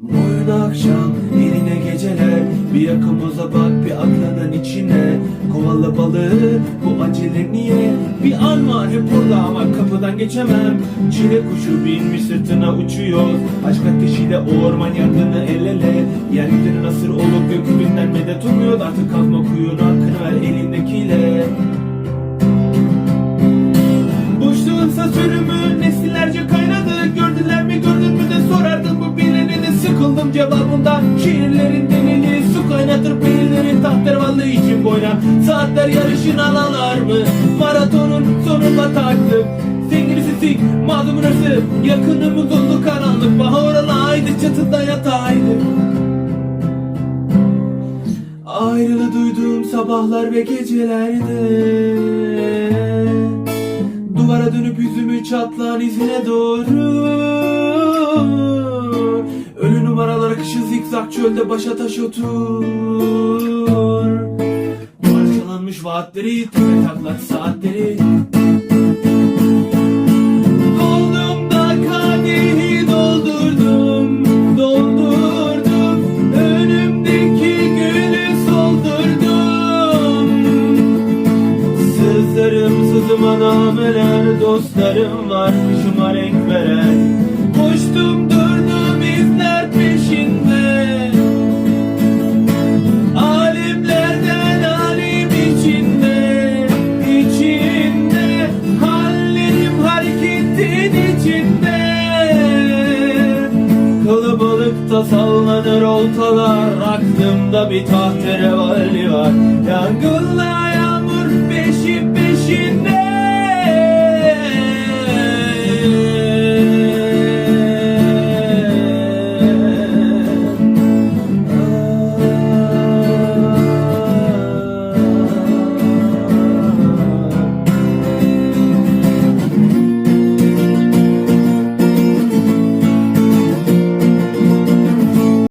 Boyun akşam eline geceler Bir yakımıza bak bir aklının içine. Kovalı balığı bu acele niye? Bir an var hep burada ama kapıdan geçemem. Çile kuşu binmiş sırtına uçuyor. Aşk ateşiyle o orman yangını el ele. Yeryüzünün asır olup gökyüzünden medet umuyor. Artık kazma Sıkıldım cevabından şiirlerin denili Su kaynatır peynirlerin tahterevallı için boyuna. Saatler yarışın alalar mı? Maratonun sonunda Sevgilisi sik, mazlumun hırsı Yakınımız oldu karanlık. Baha oralaydı çatıda yataydı. Ayrılı duyduğum sabahlar ve gecelerde. Duvara dönüp yüzümü çatlağın izine doğru akışı zikzak çölde başa taş otur. Parçalanmış vaatleri tepe taklak saatleri. Doldum da kadehi doldurdum Doldurdum. Önümdeki gülü soldurdum. Sızlarım sızıma nameler Dostlarım var kuşuma renk veren. Koştum Kalabalıkta sallanır oltalar. Aklımda bir tahterevali var. Yangınlar